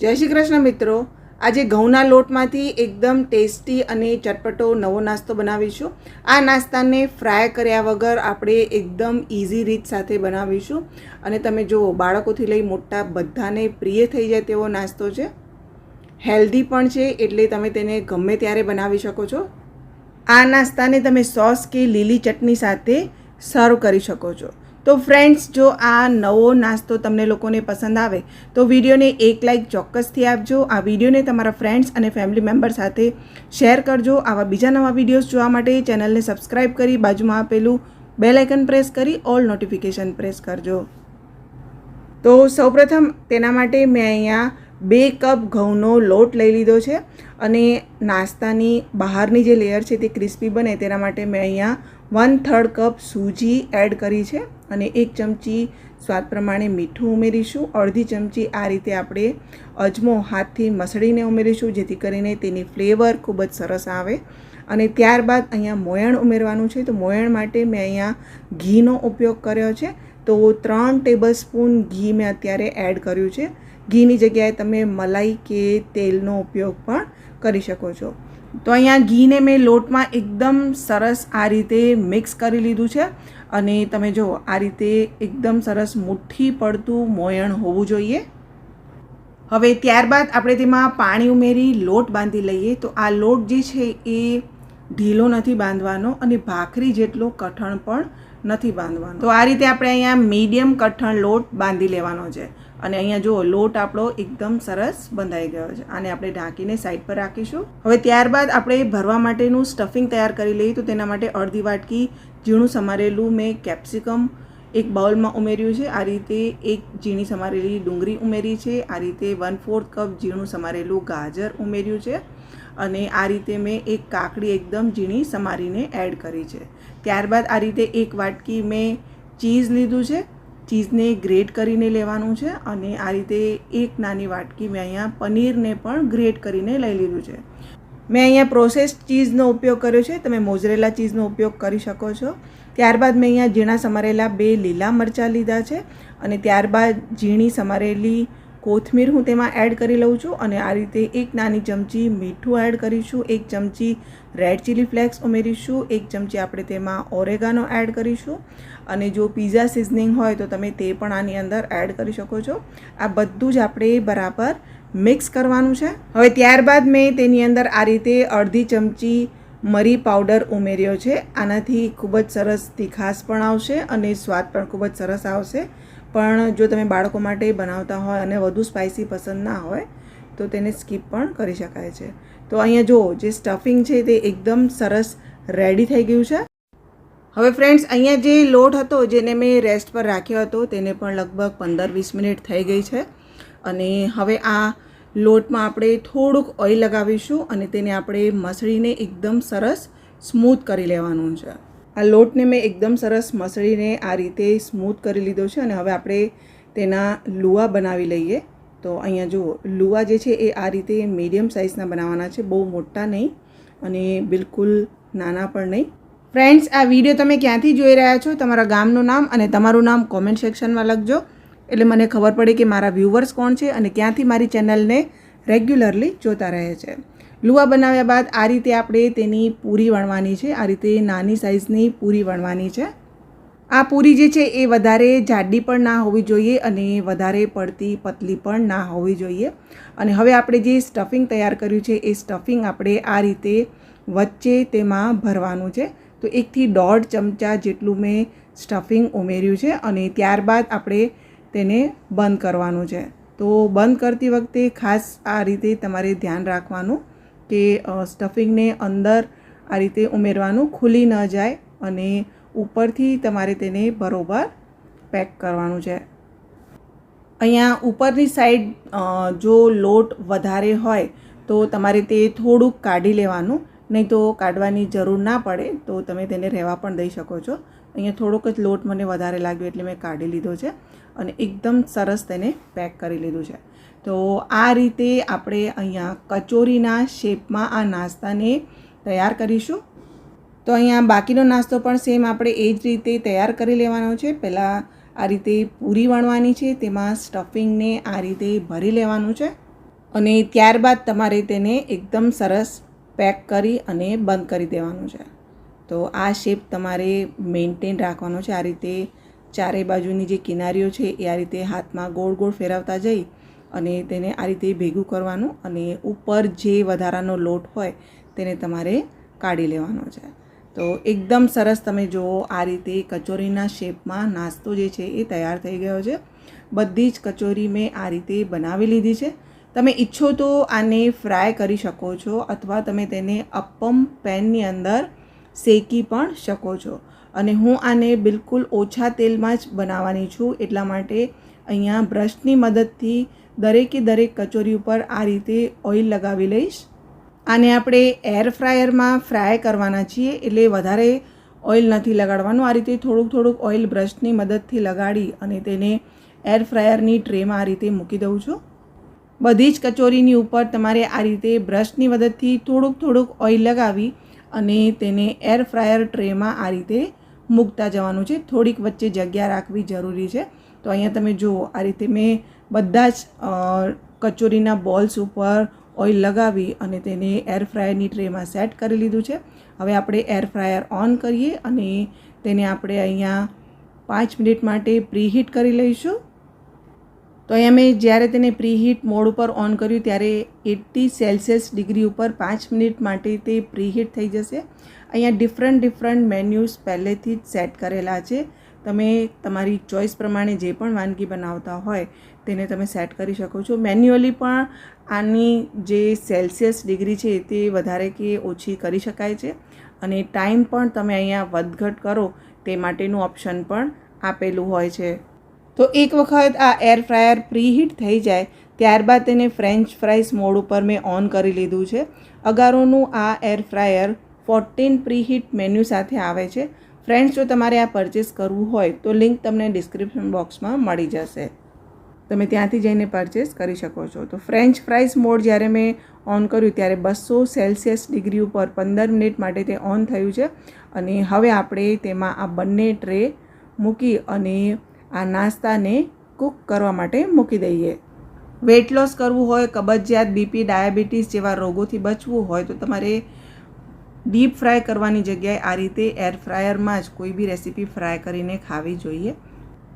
જય શ્રી કૃષ્ણ મિત્રો. આજે ઘઉંના લોટમાંથી એકદમ ટેસ્ટી અને ચટપટો નવો નાસ્તો બનાવીશું. આ નાસ્તાને ફ્રાય કર્યા વગર આપણે એકદમ ઇઝી રીત સાથે બનાવીશું. અને તમે જુઓ, બાળકોથી લઈ મોટા બધાને પ્રિય થઈ જાય તેવો નાસ્તો છે. હેલ્ધી પણ છે, એટલે તમે તેને ગમે ત્યારે બનાવી શકો છો. આ નાસ્તાને તમે સોસ કે લીલી ચટણી સાથે સર્વ કરી શકો છો. તો ફ્રેન્ડ્સ જો આ નવો નાસ્તો તમને લોકોને પસંદ આવે, તો વિડીયોને એક લાઇક ચોક્કસથી આપજો. આ વિડીયોને તમારા ફ્રેન્ડ્સ અને ફેમિલી મેમ્બર સાથે શેર કરજો. આવા બીજા નવા વિડીયોઝ જોવા માટે ચેનલને સબસ્ક્રાઈબ કરી બાજુમાં આપેલું બેલ આઇકન પ્રેસ કરી ઓલ નોટિફિકેશન પ્રેસ કરજો. તો સૌપ્રથમ તેના માટે મેં અહીંયા બે કપ ઘઉંનો લોટ લઈ લીધો છે અને નાસ્તાની બહારની જે લેયર છે તે ક્રિસ્પી બને તેના માટે મેં અહીંયા વન થર્ડ કપ સૂજી એડ કરી છે અને એક ચમચી સ્વાદ પ્રમાણે મીઠું ઉમેરીશું. અડધી ચમચી આ રીતે આપણે અજમો હાથથી મસળીને ઉમેરીશું, જેથી કરીને તેની ફ્લેવર ખૂબ જ સરસ આવે. અને ત્યારબાદ અહીંયા મોયણ ઉમેરવાનું છે. તો મોયણ માટે મેં અહીંયા ઘીનો ઉપયોગ કર્યો છે. તો ત્રણ ટેબલ સ્પૂન ઘી મેં અત્યારે એડ કર્યું છે. ઘીની જગ્યાએ તમે મલાઈ કે તેલનો ઉપયોગ પણ કરી શકો છો. તો અહીંયા ઘીને મેં લોટમાં એકદમ સરસ આ રીતે મિક્સ કરી લીધું છે અને તમે જુઓ આ રીતે એકદમ સરસ મુઠ્ઠી પડતું મોયણ હોવું જોઈએ. હવે ત્યારબાદ આપણે તેમાં પાણી ઉમેરી લોટ બાંધી લઈએ. તો આ લોટ જે છે એ ઢીલો નથી બાંધવાનો અને ભાખરી જેટલો કઠણ પણ નથી બાંધવાનો. તો આ રીતે આપણે અહીંયા મીડિયમ કઠણ લોટ બાંધી લેવાનો છે. અને અહીંયા જુઓ, લોટ આપણો એકદમ સરસ બંધાઈ ગયો છે. આને આપણે ઢાંકીને સાઈડ પર રાખીશું. હવે ત્યારબાદ આપણે ભરવા માટેનું સ્ટફિંગ તૈયાર કરી લઈએ તો તેના માટે અડધી વાટકી ઝીણું સમારેલું મેં કેપ્સિકમ એક બાઉલમાં ઉમેર્યું છે. આ રીતે એક ઝીણી સમારેલી ડુંગળી ઉમેરી છે. આ રીતે વન ફોર્થ કપ ઝીણું સમારેલું ગાજર ઉમેર્યું છે. અને આ રીતે મેં એક કાકડી એકદમ ઝીણી સમારીને એડ કરી છે. ત્યારબાદ આ રીતે એક વાટકી મેં ચીઝ લીધું છે. ચીઝને ગ્રેટ કરીને લેવાનું છે અને આ રીતે એક નાની વાટકી મેં અહીંયા પનીરને પણ ગ્રેટ કરીને લઈ લીધું છે. મેં અહીંયા પ્રોસેસ ચીઝનો ઉપયોગ કર્યો છે. તમે મોઝરેલા ચીઝનો ઉપયોગ કરી શકો છો. ત્યારબાદ મેં અહીંયા ઝીણા સમારેલા બે લીલા મરચાં લીધા છે અને ત્યારબાદ ઝીણી સમારેલી કોથમીર હું તેમાં એડ કરી લઉં છું અને આ રીતે એક નાની ચમચી મીઠું એડ કરીશું, એક ચમચી રેડ ચીલી ફ્લેક્સ ઉમેરીશું, એક ચમચી આપણે તેમાં ઓરેગાનો એડ કરીશું અને જો પીઝા સિઝનિંગ હોય તો તમે તે પણ આની અંદર એડ કરી શકો છો. આ બધું જ આપણે બરાબર મિક્સ કરવાનું છે. હવે ત્યારબાદ મેં તેની અંદર આ રીતે અડધી ચમચી મરી પાવડર ઉમેર્યો છે. આનાથી ખૂબ જ સરસ તીખાસ પણ આવશે અને સ્વાદ પણ ખૂબ જ સરસ આવશે. પણ જો તમે બાળકો માટે બનાવતા હોય અને વધુ સ્પાઇસી પસંદ ના હોય, તો તેને સ્કીપ પણ કરી શકાય છે. તો અહીંયા જુઓ, જે સ્ટફિંગ છે તે એકદમ સરસ રેડી થઈ ગયું છે. હવે ફ્રેન્ડ્સ અહીંયા જે લોટ હતો, જેને મેં રેસ્ટ પર રાખ્યો હતો, તેને પણ લગભગ પંદર વીસ મિનિટ થઈ ગઈ છે. અને હવે આ લોટમાં આપણે થોડુંક ઓઇલ લગાવીશું અને તેને આપણે મસળીને એકદમ સરસ સ્મૂથ કરી લેવાનું છે. આ લોટને મેં એકદમ સરસ મસળીને આ રીતે સ્મૂથ કરી લીધો છે અને હવે આપણે તેના લુવા બનાવી લઈએ. તો અહીંયા જુઓ લુવા જે છે એ આ રીતે મીડિયમ સાઇઝના બનાવવાના છે, બહુ મોટા નહીં અને બિલકુલ નાના પણ નહીં. ફ્રેન્ડ્સ, આ વીડિયો તમે ક્યાંથી જોઈ રહ્યા છો? તમારા ગામનું નામ અને તમારું નામ કોમેન્ટ સેક્શનમાં લખજો. એટલે મને ખબર પડે કે મારા વ્યૂવર્સ કોણ છે અને ક્યાંથી મારી ચેનલને રેગ્યુલરલી જોતા રહે છે. લુવા બનાવ્યા બાદ આ રીતે આપણે તેની પૂરી વણવાની છે, આ રીતે નાની સાઇઝની પૂરી વણવાની છે. આ પૂરી જે છે એ વધારે જાડી પણ ના હોવી જોઈએ અને વધારે પડતી પતલી પણ ના હોવી જોઈએ. અને હવે આપણે જે સ્ટફિંગ તૈયાર કર્યું છે, એ સ્ટફિંગ આપણે આ રીતે વચ્ચે તેમાં ભરવાનું છે. તો એકથી દોઢ ચમચા જેટલું મેં સ્ટફિંગ ઉમેર્યું છે અને ત્યારબાદ આપણે તેને બંધ કરવાનું છે. તો બંધ કરતી વખતે ખાસ આ રીતે તમારે ધ્યાન રાખવાનું કે સ્ટફિંગને અંદર આ રીતે ઉમેરવાનું ખુલી ન જાય અને ઉપરથી તમારે તેને બરોબર પેક કરવાનું છે. અહીંયા ઉપરની સાઈડ જો લોટ વધારે હોય તો તમારે તે થોડુંક કાઢી લેવાનું. નહીં તો કાઢવાની જરૂર ના પડે તો તમે તેને રહેવા પણ દઈ શકો છો. અહીંયા થોડોક જ લોટ મને વધારે લાગ્યો એટલે મેં કાઢી લીધો છે. અને એકદમ સરસ તેને પેક કરી લીધું છે. તો આ રીતે આપણે અહીંયા કચોરીના શેપમાં આ નાસ્તાને તૈયાર કરીશું. તો અહીંયા બાકીનો નાસ્તો પણ સેમ આપણે એ જ રીતે તૈયાર કરી લેવાનો છે. પહેલાં આ રીતે પૂરી વણવાની છે, તેમાં સ્ટફિંગને આ રીતે ભરી લેવાનું છે. અને ત્યારબાદ તમારે તેને એકદમ સરસ પેક કરી અને બંધ કરી દેવાનું છે. તો આ શેપ તમારે મેન્ટેન રાખવાનો છે. આ રીતે ચારે બાજુની જે કિનારીઓ છે એ આ રીતે હાથમાં ગોળ ગોળ ફેરવતા જઈ અને તેને આ રીતે ભેગું કરવાનું અને ઉપર જે વધારાનો લોટ હોય તેને તમારે કાઢી લેવાનો છે. તો એકદમ સરસ તમે જુઓ આ રીતે કચોરીના શેપમાં નાસ્તો જે છે એ તૈયાર થઈ ગયો છે. બધી જ કચોરી મેં આ રીતે બનાવી લીધી છે. તમે ઈચ્છો તો આને ફ્રાય કરી શકો છો અથવા તમે તેને અપ્પમ પેનની અંદર શેકી પણ શકો છો. અને હું આને બિલકુલ ઓછા તેલમાં જ બનાવવાની છું એટલા માટે અહીંયા બ્રશની મદદથી દરેકે દરેક કચોરી ઉપર આ રીતે ઓઇલ લગાવી લઈશ. આને આપણે એર ફ્રાયરમાં ફ્રાય કરવાના છીએ એટલે વધારે ઓઇલ નથી લગાડવાનું. આ રીતે થોડુંક થોડુંક ઓઇલ બ્રશની મદદથી લગાડી અને તેને એર ફ્રાયરની ટ્રેમાં આ રીતે મૂકી દઉં છું. બધી જ કચોરીની ઉપર તમારે આ રીતે બ્રશની મદદથી થોડુંક થોડુંક ઓઇલ લગાવી અને તેને એર ફ્રાયર ટ્રેમાં આ રીતે મૂકતા જવાનું છે. થોડીક વચ્ચે જગ્યા રાખવી જરૂરી છે. તો અહીંયા તમે જુઓ, આ રીતે મેં બધા જ કચોરીના બોલ્સ ઉપર ઓઇલ લગાવી અને તેને એર ફ્રાયરની ટ્રેમાં સેટ કરી લીધું છે. હવે આપણે એર ફ્રાયર ઓન કરીએ અને તેને આપણે અહીંયા પાંચ મિનિટ માટે પ્રીહીટ કરી લઈશું. તો અહીંયા મેં જ્યારે તેને પ્રીહીટ મોડ ઉપર ઓન કર્યું ત્યારે એટી સેલ્સિયસ ડિગ્રી ઉપર પાંચ મિનિટ માટે તે પ્રીહીટ થઈ જશે. અહીંયા ડિફરન્ટ ડિફરન્ટ મેન્યુઝ પહેલેથી જ સેટ કરેલા છે. તમે તમારી ચોઈસ પ્રમાણે જે પણ વાનગી બનાવતા હોય તેને તમે સેટ કરી શકો છો. મેન્યુઅલી પણ આની જે સેલ્સિયસ ડિગ્રી છે તે વધારે કે ઓછી કરી શકાય છે. અને ટાઈમ પણ તમે અહીંયા વધઘટ કરો તે માટેનું ઓપ્શન પણ આપેલું હોય છે. તો એક વખત આ એર ફ્રાયર પ્રીહીટ થઈ જાય, ત્યારબાદ તેને ફ્રેન્ચ ફ્રાઈસ મોડ ઉપર મેં ઓન કરી લીધું છે. અગારોનું આ air fryer fourteen preheat menu સાથે આવે છે. ફ્રેન્ડ્સ જો તમારે આ પરચેસ કરવું હોય, તો લિંક તમને ડિસ્ક્રિપ્શન બોક્સમાં મળી જશે. તમે ત્યાંથી જઈને પરચેસ કરી શકો છો. તો ફ્રેન્ચ ફ્રાઈસ મોડ જ્યારે મેં ઓન કર્યું, ત્યારે બસો સેલ્સિયસ ડિગ્રી ઉપર પંદર મિનિટ માટે તે ઓન થયું છે. અને હવે આપણે તેમાં આ બંને ટ્રે મૂકી અને આ નાસ્તાને કૂક કરવા માટે મૂકી દઈએ. વેટ લોસ કરવું હોય, કબજિયાત બીપી ડાયાબિટીસ જેવા રોગોથી બચવું હોય તો તમારે ડીપ ફ્રાય કરવાની જગ્યાએ આ રીતે એર ફ્રાયરમાં જ કોઈ બી રેસીપી ફ્રાય કરીને ખાવી જોઈએ.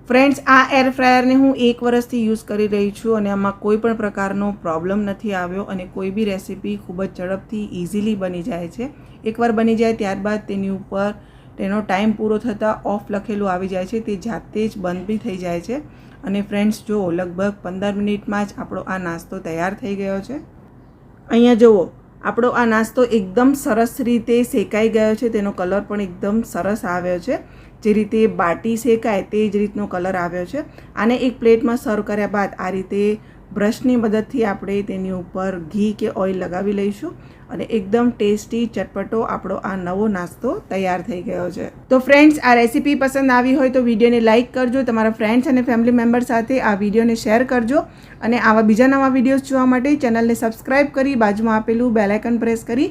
ફ્રેન્ડ્સ આ એર ફ્રાયરને હું એક વર્ષથી યુઝ કરી રહી છું અને આમાં કોઈ પણ પ્રકારનો પ્રોબ્લેમ નથી આવ્યો અને કોઈ બી રેસીપી ખૂબ જ ઝડપથી ઇઝીલી બની જાય છે. એકવાર બની જાય ત્યારબાદ તેની ઉપર તેનો ટાઈમ પૂરો થતાં ઓફ લખેલું આવી જાય છે. તે જાતે જ બંધ બી થઈ જાય છે. અને ફ્રેન્ડ્સ, જુઓ, લગભગ પંદર મિનિટમાં જ આપણો આ નાસ્તો તૈયાર થઈ ગયો છે. અહીંયા જુઓ, આપણો આ નાસ્તો એકદમ સરસ રીતે શેકાઈ ગયો છે. તેનો કલર પણ એકદમ સરસ આવ્યો છે. જે રીતે બાટી શેકાય, તે જ રીતનો કલર આવ્યો છે. આને એક પ્લેટમાં સર્વ કર્યા બાદ આ રીતે બ્રશની મદદથી આપણે તેની ઉપર ઘી કે ઓઇલ લગાવી લઈશું અને એકદમ ટેસ્ટી ચટપટો આપણો આ નવો નાસ્તો તૈયાર થઈ ગયો છે. તો ફ્રેન્ડ્સ આ રેસીપી પસંદ આવી હોય તો વિડીયોને લાઇક કરજો, તમારા ફ્રેન્ડ્સ અને ફેમિલી મેમ્બર સાથે આ વિડીયોને શેર કરજો અને આવા બીજા નવા વિડીયોઝ જોવા માટે ચેનલને સબસ્ક્રાઇબ કરી બાજુમાં આપેલું બેલાઇકન પ્રેસ કરી